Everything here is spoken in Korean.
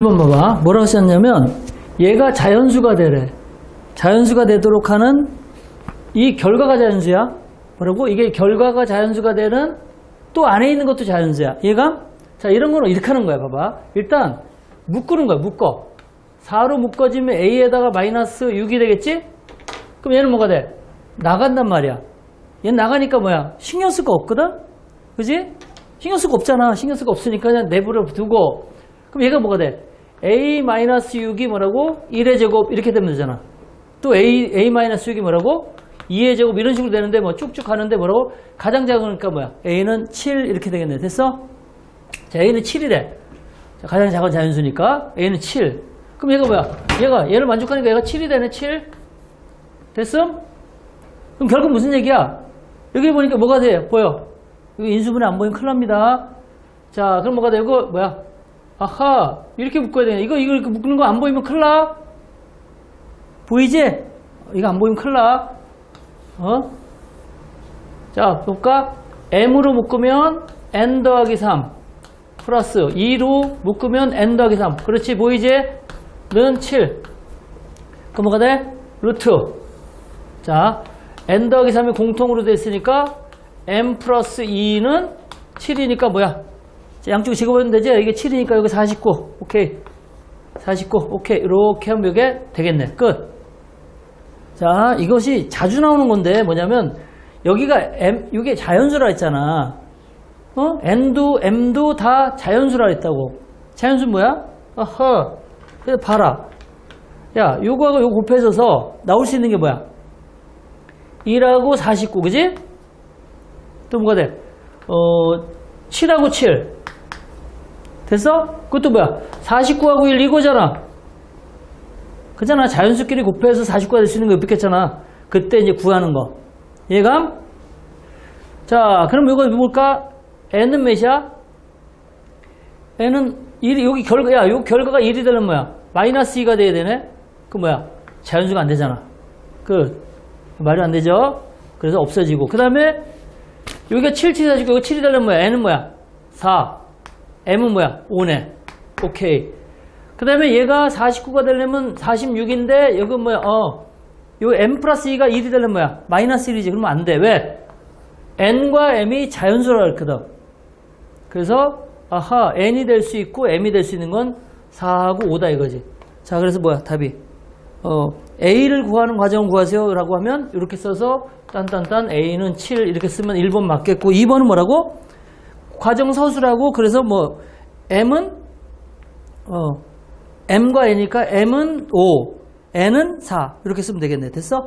한번 봐봐. 뭐라고 썼냐면 얘가 자연수가 되래. 자연수가 되도록 하는 이 결과가 자연수야. 뭐라고? 이게 결과가 자연수가 되는 또 안에 있는 것도 자연수야. 얘가? 자, 이런 거는 이렇게 하는 거야. 봐봐. 일단 묶는 거야. 묶어. 4로 묶어지면 A에다가 마이너스 6이 되겠지? 그럼 얘는 뭐가 돼? 나간단 말이야. 얘는 나가니까 뭐야? 신경 쓸 거 없거든? 그지? 신경 쓸 거 없잖아. 신경 쓸 거 없으니까 그냥 내부를 두고. 그럼 얘가 뭐가 돼? A-6이 뭐라고? 1의 제곱 이렇게 되면 되잖아. 또 A, A-6이 뭐라고? 2의 제곱 이런 식으로 되는데 뭐 쭉쭉 가는데 뭐라고? 가장 작으니까 뭐야? A는 7 이렇게 되겠네. 됐어? 자, A는 7이래. 자, 가장 작은 자연수니까 A는 7. 그럼 얘가 뭐야? 얘가 얘를 만족하니까 얘가 7이 되네. 7. 됐음? 그럼 결국 무슨 얘기야? 여기 보니까 뭐가 돼? 보여. 여기 인수분해 안 보이면 큰일 납니다. 자, 그럼 뭐가 돼? 이거 뭐야? 아하, 이렇게 묶어야 되네. 이거, 이거 이렇게 묶는 거 안 보이면 큰일 나? 보이지? 이거 안 보이면 큰일 나? 어? 자, 볼까? m으로 묶으면 n 더하기 3 플러스 2로 묶으면 n 더하기 3 그렇지 보이지? 는 7 그럼 뭐가 돼? 루트 자 n 더하기 3이 공통으로 돼 있으니까 m 플러스 2는 7이니까 뭐야? 자, 양쪽 집어보면 되지? 이게 7이니까 여기 49 오케이 49 오케이 이렇게 하면 이게 되겠네 끝 자, 이것이 자주 나오는 건데 뭐냐면 여기가 M, 이게 자연수라 했잖아. 어? N도 M도 다 자연수라 했다고. 자연수 뭐야? 아하. 그래서 봐라. 야, 요거하고 요거 곱해져서 나올 수 있는 게 뭐야? 1하고 49, 그지? 또 뭐가 돼? 어, 7하고 7. 됐어? 그것도 뭐야? 49하고 1 이거잖아. 그잖아. 자연수끼리 곱해서 49가 될 수 있는 거 옆있겠잖아. 그때 이제 구하는 거. 얘감? 자, 그럼 이거 뭘까? n은 몇이야? n은 1, 여기 결과, 야, 요 결과가 1이 되면 뭐야? 마이너스 2가 돼야 되네? 그 뭐야? 자연수가 안 되잖아. 그, 말이 안 되죠? 그래서 없어지고. 그 다음에, 여기가 7, 7, 4, 9, 여기 7이 되려면 뭐야? n은 뭐야? 4. M은 뭐야? 5네. 오케이. 그 다음에 얘가 49가 되려면 46인데, 여기 뭐야? 어, 요 m 플러스 2가 1이 되려면 뭐야? 마이너스 1이지. 그러면 안 돼. 왜? n과 m이 자연수라 그랬거든. 그래서, 아하, n이 될 수 있고, m이 될 수 있는 건 4하고 5다 이거지. 자, 그래서 뭐야? 답이. 어, a를 구하는 과정 구하세요. 라고 하면, 이렇게 써서, 딴딴딴, a는 7 이렇게 쓰면 1번 맞겠고, 2번은 뭐라고? 과정 서술하고, 그래서 뭐, m은, 어, m과 n이니까 m은 5, n은 4. 이렇게 쓰면 되겠네. 됐어?